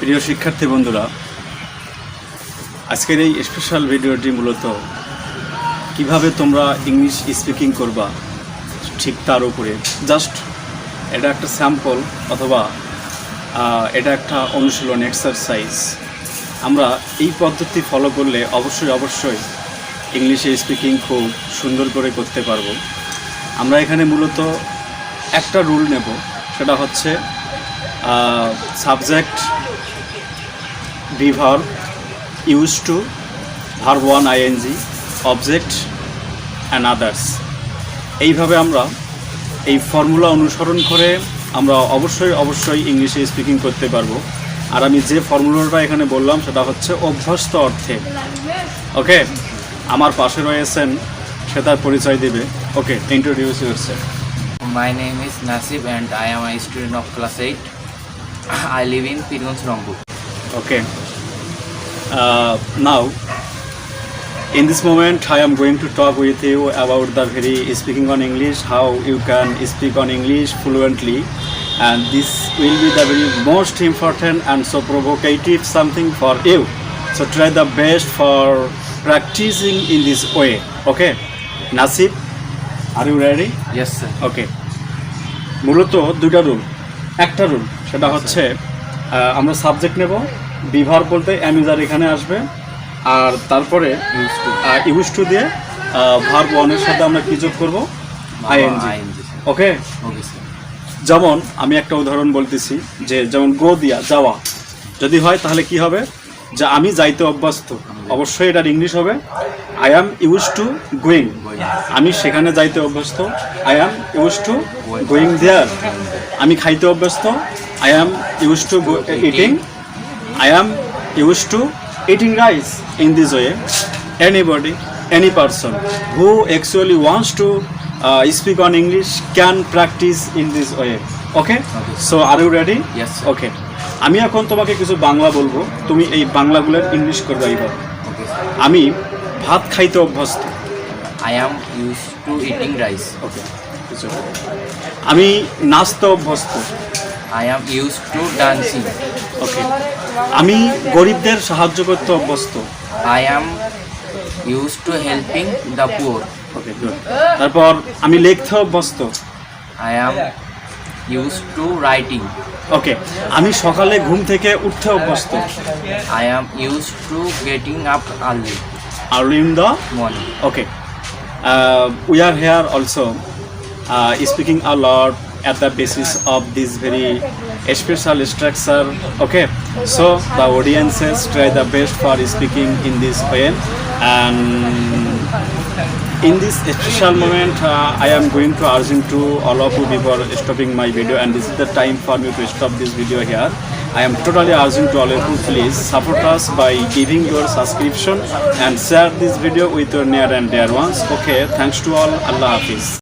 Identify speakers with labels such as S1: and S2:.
S1: প্রিয় শিক্ষার্থী বন্ধুরা, আজকের এই স্পেশাল ভিডিওটি মূলত কীভাবে তোমরা ইংলিশ স্পিকিং করবা ঠিক তার উপরে। জাস্ট এটা একটা স্যাম্পল অথবা এটা একটা অনুশীলন এক্সারসাইজ আমরা এই পদ্ধতি ফলো করলে অবশ্যই অবশ্যই ইংলিশে স্পিকিং খুব সুন্দর করে করতে পারব। আমরা এখানে মূলত একটা রুল নেব, সেটা হচ্ছে subject verb used to verb one ing object and others এইভাবে আমরা এই ফর্মুলা অনুসরণ করে আমরা অবশ্যই অবশ্যই ইংলিশে স্পিকিং করতে পারব আর আমি যে ফর্মুলাটা এখানে বললাম সেটা হচ্ছে অভ্যস্ত অর্থে ওকে আমার পাশে রয়েছেন সে তার পরিচয় দেবে okay introduce yourself
S2: my name is Nasib and I am a student of class 8. I live in Pirganj Rambur.
S1: Okay. Uh, now, in this moment, I am going to talk with you about the very speaking on English, how you can speak on English fluently, and this will be the very most important and so provocative something for you. So try the best for practicing in this way. Okay, Nasib, are you ready?
S2: Yes, sir.
S1: Okay মূলত দুইটা rule একটা rule সেটা হচ্ছে আমরা subject নেব বিভার বলতে am is are এখানে আসবে। আর তারপরে ইউজ টু দিয়ে ভার ওয়ানের সাথে আমরা কি যোগ করব? ING okay? যেমন আমি একটা উদাহরণ বলতেছি যে যেমন গো দিয়া যাওয়া। যদি হয় তাহলে কি হবে? যে আমি যাইতে অভ্যস্ত। অবশ্যই এটার ইংলিশ হবে I am use to going আমি সেখানে যাইতে অভ্যস্ত। I am use to going there আমি খাইতে অভ্যস্ত। I am use to eating I am use to eating rice in this way anybody any person who actually wants to uh, speak on english can practice in this way okay,
S2: Okay.
S1: so are you ready
S2: Yes.
S1: Okay আমি এখন তোমাকে কিছু বাংলা বলব তুমি এই বাংলাগুলোর English করবে এইবার
S2: Okay.
S1: আমি ভাত খাইতে অভ্যস্ত
S2: I am used to eating rice.
S1: ওকে আমি নাচতে অভ্যস্ত
S2: I am used to dancing.
S1: ওকে আমি গরিবদের সাহায্য করতে অভ্যস্ত।
S2: I am use to helping the poor
S1: okay good তারপর আমি লিখতে অভ্যস্ত।
S2: I am use to writing
S1: okay আমি সকালে ঘুম থেকে উঠতে অভ্যস্ত।
S2: I am use to getting up early
S1: early in the morning okay we are here also speaking a lot at the basis of this very special structure. Okay. So the audiences try the best for speaking in this way. And in this special moment, uh, I am going to urge to all of you before stopping my video. And this is the time for me to stop this video here. I am totally urging to all of you please support us by giving your subscription and share this video with your near and dear ones. Okay, thanks to all. Allah Hafiz.